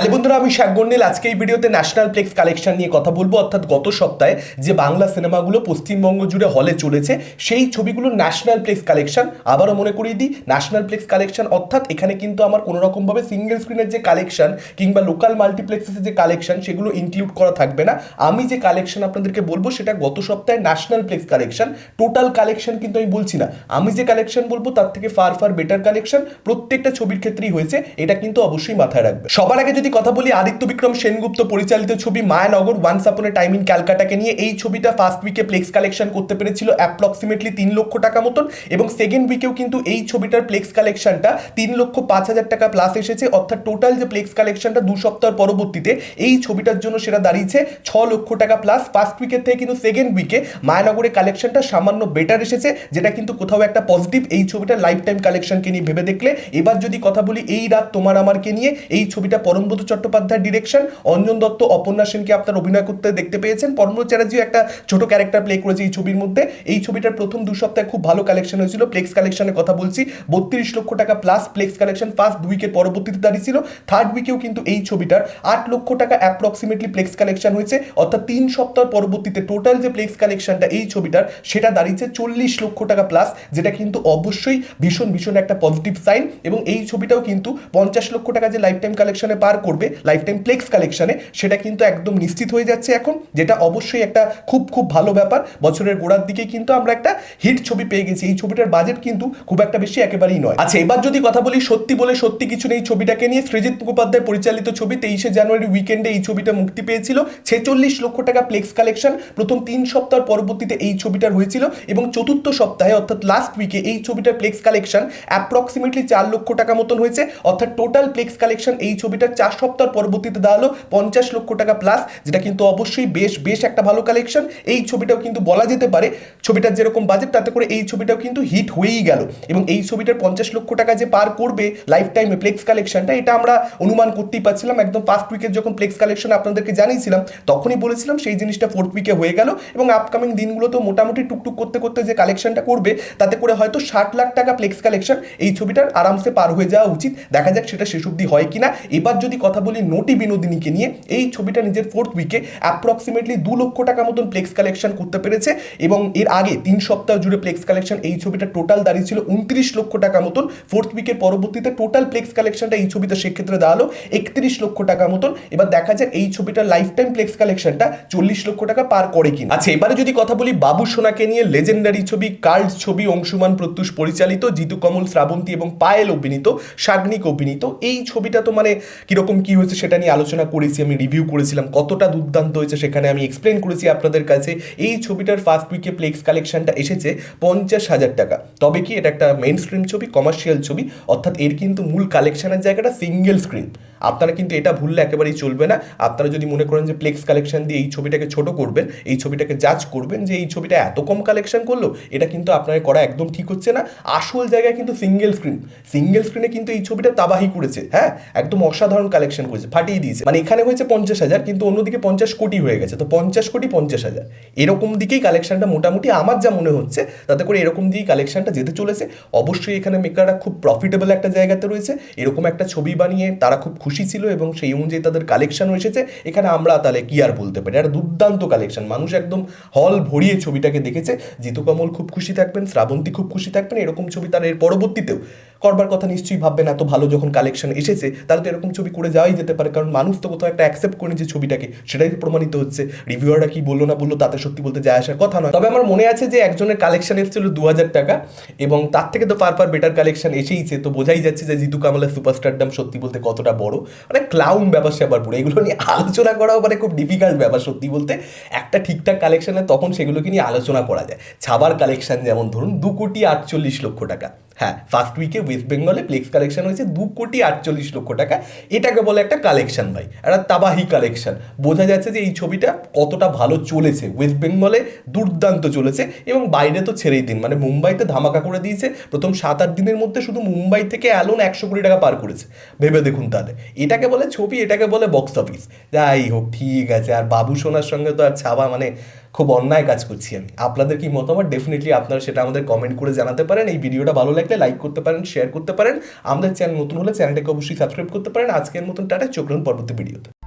Hello বন্ধুরা, আমি শাক গন্ডেল আজকে এই ভিডিওতে ন্যাশনাল প্লেক্স কালেকশন নিয়ে কথা বলব। অর্থাৎ গত সপ্তাহে যে বাংলা সিনেমাগুলো পশ্চিমবঙ্গ জুড়ে হলে চলেছে, সেই ছবিগুলো ন্যাশনাল প্লেক্স কালেকশন আবারও মনে করিয়ে দিই ন্যাশনাল প্লেক্স কালেকশন অর্থাৎ এখানে কিন্তু আমার কোনো রকমভাবে সিঙ্গেল স্ক্রিনের যে কালেকশন কিংবা লোকাল মাল্টিপ্লেক্সের যে কালেকশন সেগুলো ইনক্লুড করা থাকবে না। আমি যে কালেকশন আপনাদেরকে বলব, সেটা গত সপ্তাহে national plex collection total collection কিন্তু আমি বলছি না। আমি যে কালেকশন বলব, তার থেকে ফার ফার বেটার কালেকশন প্রত্যেকটা ছবির ক্ষেত্রেই হয়েছে, এটা কিন্তু অবশ্যই মাথায় রাখবে। সবার আগে যদি কথা বলি, আদিত্য বিক্রম সেনগুপ্ত পরিচালিত ছবি Mayanagar once upon time in ক্যালকাটাকে নিয়ে। এই ছবিটা ফার্স্ট উইকে প্লেক্স কালেকশন করতে পেরেছিল অ্যাপ্রক্সিমেটলি তিন লক্ষ টাকা মতন এবং সেকেন্ড উইকেও কিন্তু এই ছবিটার প্লেক্স কালেকশনটা তিন লক্ষ পাঁচ হাজার টাকা প্লাস এসেছে। অর্থাৎ টোটাল যে প্লেক্স কালেকশনটা দু সপ্তাহ পরবর্তীতে, এই ছবিটার জন্য সেটা দাঁড়িয়েছে ছ লক্ষ টাকা প্লাস ফার্স্ট উইকের থেকে কিন্তু সেকেন্ড উইকে মায়ানগরের কালেকশনটা সামান্য বেটার এসেছে, যেটা কিন্তু কোথাও একটা পজিটিভ এই ছবিটা লাইফ টাইম কালেকশনকে নিয়ে ভেবে দেখলে। এবার যদি কথা বলি, এই রাত তোমার আমারকে নিয়ে, এই ছবিটা পরমব্রত চট্টোপাধ্যায়ের ডিরেকশন অঞ্জন দত্ত, অপর্ণা সেনকে আপনার অভিনয় করতে দেখতে পেয়েছেন। পরমব্রত চ্যাটার্জিও একটা ছোট ক্যারেক্টার প্লে করেছে এই ছবির মধ্যে। এই ছবিটার প্রথম দু সপ্তাহে খুব ভালো কালেকশন হয়েছিল। প্লেক্স কালেকশনের কথা বলছি। বত্রিশ লক্ষ টাকা প্লাস প্লেক্স কালেকশন ফার্স্ট উইকের পরবর্তীতে দাঁড়িয়েছিল থার্ড উইকেও কিন্তু এই ছবিটার আট লক্ষ টাকা অ্যাপ্রক্সিমেটলি প্লেক্স কালেকশন হয়েছে। অর্থাৎ তিন সপ্তাহ পরবর্তীতে টোটাল যে প্লেক্স কালেকশনটা এই ছবিটার, সেটা দাঁড়িয়েছে চল্লিশ লক্ষ টাকা প্লাস যেটা কিন্তু অবশ্যই ভীষণ ভীষণ একটা পজিটিভ সাইন এবং এই ছবিটাও কিন্তু পঞ্চাশ লক্ষ টাকা যে লাইফ টাইম কালেকশনে পার করবে লাইফ টাইম প্লেক্স কালেকশনে সেটা কিন্তু একদম নিশ্চিত হয়ে যাচ্ছে এখন, যেটা অবশ্যই একটা খুব খুব ভালো ব্যাপার। বছরের গোড়ার দিকে কিন্তু আমরা একটা হিট ছবি পেয়ে গেছি। এই ছবিটার বাজেট কিন্তু খুব একটা বেশি একেবারেই নয়। আচ্ছা এবার যদি কথা বলি সত্যি বলে সত্যি কিছু নেই ছবিটাকে নিয়ে, সৃজিৎ মুখোপাধ্যায় পরিচালিত ছবি তেইশে জানুয়ারি উইকেন্ডে এই ছবিটা মুক্তি পেয়েছিল। ছেচল্লিশ লক্ষ টাকা প্লেক্স কালেকশন প্রথম তিন সপ্তাহ পরবর্তীতে এই ছবিটার হয়েছিল এবং চতুর্থ সপ্তাহে, অর্থাৎ লাস্ট উইকে এই ছবিটার প্লেক্স কালেকশন অ্যাপ্রক্সিমেটলি চার লক্ষ টাকা মতন হয়েছে। অর্থাৎ টোটাল প্লেক্স কালেকশন এই ছবিটার চার সপ্তাহ পরবর্তীতে দাঁড়াল পঞ্চাশ লক্ষ টাকা প্লাস যেটা কিন্তু অবশ্যই বেশ বেশ একটা ভালো কালেকশন এই ছবিটাও কিন্তু বলা যেতে পারে, ছবিটার যেরকম বাজেট তাতে করে এই ছবিটাও কিন্তু হিট হয়েই গেল। এবং এই ছবিটার পঞ্চাশ লক্ষ টাকা যে পার করবে লাইফ টাইমে প্লেক্স কালেকশনটা এটা আমরা অনুমান করতেই পারছিলাম। একদম ফার্স্ট উইকের যখন প্লেক্স কালেকশন আপনাদেরকে জানিয়েছিলাম, তখনই বলেছিলাম সেই জিনিসটা ফোর্থ উইকে হয়ে গেল। এবং আপকামিং দিনগুলোতেও মোটামুটি টুকটুক করতে করতে যে কালেকশনটা করবে, তাতে করে হয়তো ষাট লাখ টাকা প্লেক্স কালেকশন এই ছবিটার আরামসে পার হয়ে যাওয়া উচিত। দেখা যাক সেটা শেষ অবধি হয় কিনা। এবার যদি কথা বলি নটি বিনোদিনীকে নিয়ে, এই ছবিটা নিজের ফোর্থ উইকে অ্যাপ্রক্সিমেটলি দু লক্ষ টাকা মতন প্লেক্স কালেকশন করতে পেরেছে এবং এর আগে তিন সপ্তাহ জুড়ে প্লেক্স কালেকশন এই ছবিটা টোটাল দাঁড়িয়েছিল উনত্রিশ লক্ষ টাকা মতন। ফোর্থ উইকের পরবর্তীতে টোটাল প্লেক্স কালেকশনটা এই ছবিতে সেক্ষেত্রে দাঁড়াল একত্রিশ লক্ষ টাকা মতন। এবার দেখা যাক এই ছবিটার লাইফ টাইম প্লেক্স কালেকশনটা চল্লিশ লক্ষ টাকা পার করে কিনা। আচ্ছা এবারে যদি কথা বলি বাবু সোনাকে নিয়ে লেজেন্ডারি ছবি কার্ড ছবি, অংশুমান প্রত্যুষ পরিচালিত, জিতু কমল শ্রাবন্তী এবং পায়েল অভিনীত, সাগ্নিক অভিনীত, এই ছবিটা তো মানে কীরকম কি হয়েছে সেটা নিয়ে আলোচনা করেছি, আমি রিভিউ করেছিলাম, কতটা দুর্দান্ত হয়েছে সেখানে আমি এক্সপ্লেন করেছি আপনাদের কাছে। এই ছবিটার ফার্স্ট উইকে প্লেক্স কালেকশনটা এসেছে পঞ্চাশ হাজার টাকা। তবে কি এটা একটা মেন স্ক্রিন ছবি কমার্শিয়াল ছবি, অর্থাৎ এর কিন্তু মূল কালেকশনের জায়গাটা সিঙ্গেল স্ক্রিন আপনারা কিন্তু এটা ভুললে একেবারেই চলবে না। আপনারা যদি মনে করেন যে প্লেক্স কালেকশন দিয়ে এই ছবিটাকে ছোট করবেন, এই ছবিটাকে জাজ করবেন যে এই ছবিটা এত কম কালেকশন করল, এটা কিন্তু আপনার করা একদম ঠিক হচ্ছে না। আসল জায়গায় কিন্তু সিঙ্গেল স্ক্রিন সিঙ্গেল স্ক্রিনে কিন্তু এই ছবিটা তাবাহি করেছে হ্যাঁ? একদম অসাধারণ কালেকশন করেছে, ফাটিয়ে দিয়েছে। মানে এখানে হয়েছে পঞ্চাশ হাজার, কিন্তু অন্যদিকে পঞ্চাশ কোটি হয়ে গেছে। তো পঞ্চাশ কোটি পঞ্চাশ হাজার। এরকম দিকেই কালেকশনটা মোটামুটি আমার যা মনে হচ্ছে, তাতে করে এরকম দিকেই কালেকশনটা যেতে চলেছে। অবশ্যই এখানে মেকাররা খুব প্রফিটেবল একটা জায়গাতে রয়েছে। এরকম একটা ছবি বানিয়ে তারা খুব খুশি ছিল এবং সেই অনুযায়ী তাদের কালেকশন এসেছে। এখানে আমরা তাহলে কি আর বলতে পারি? একটা দুর্দান্ত কালেকশন মানুষ একদম হল ভরিয়ে ছবিটাকে দেখেছে। জিতু কমল খুব খুশি থাকবেন, শ্রাবন্তী খুব খুশি থাকবেন, এরকম ছবি তার এর পরবর্তীতেও করবার কথা নিশ্চয়ই ভাববেন এত ভালো যখন কালেকশন এসেছে, তাহলে তো এরকম ছবি করে যাওয়াই যেতে পারে। কারণ মানুষ তো কোথাও একটা অ্যাকসেপ্ট করে নিয়েছে ছবিটাকে, সেটাই প্রমাণিত হচ্ছে। রিভিউয়াররা কি বলল না বলল, তাতে সত্যি বলতে যায় আসার কথা নয়। তবে আমার মনে আছে যে একজনের কালেকশন এসেছিল দু হাজার টাকা, এবং তার থেকে তো পার পার বেটার কালেকশন এসেইছে। তো বোঝাই যাচ্ছে যে জিতু কামালের সুপারস্টারডাম সত্যি বলতে কতটা বড়। মানে ক্লাউন ব্যাপার স্যাপার পুরো। এগুলো নিয়ে আলোচনা করাও মানে খুব ডিফিকাল্ট ব্যাপার সত্যি বলতে। একটা ঠিকঠাক কালেকশনে তখন সেগুলোকে নিয়ে আলোচনা করা যায়। ছাবার কালেকশন যেমন ধরুন, দু কোটি আটচল্লিশ লক্ষ টাকা। হ্যাঁ ফার্স্ট উইকে ওয়েস্ট বেঙ্গলে প্লেক্স কালেকশন হয়েছে দু কোটি আটচল্লিশ লক্ষ টাকা। এটাকে বলে একটা কালেকশন ভাই, একটা তাবাহি কালেকশন বোঝা যাচ্ছে যে এই ছবিটা কতটা ভালো চলেছে। ওয়েস্ট বেঙ্গলে দুর্দান্ত চলেছে এবং বাইরে তো ছেড়েই দিন। মানে মুম্বাইতে ধামাকা করে দিয়েছে। প্রথম সাত আট দিনের মধ্যে শুধু মুম্বাই থেকে অ্যালোন একশো কোটি টাকা পার করেছে। ভেবে দেখুন তাহলে এটাকে বলে ছবি, এটাকে বলে বক্স অফিস যাই হোক, ঠিক আছে, আর বাবু সোনার সঙ্গে তো আর ছাবা মানে খুব অন্যায় কাজ করছি আমি। আপনাদের কি মতামত? ডেফিনেটলি আপনারা সেটা আমাদের কমেন্ট করে জানাতে পারেন। এই ভিডিওটা ভালো লাগলে লাইক করতে পারেন শেয়ার করতে পারেন। আমাদের চ্যানেল নতুন হলে চ্যানেলটাকে অবশ্যই সাবস্ক্রাইব করতে পারেন। আজকের মতন টাটা, চোখ পরবর্তী ভিডিওতে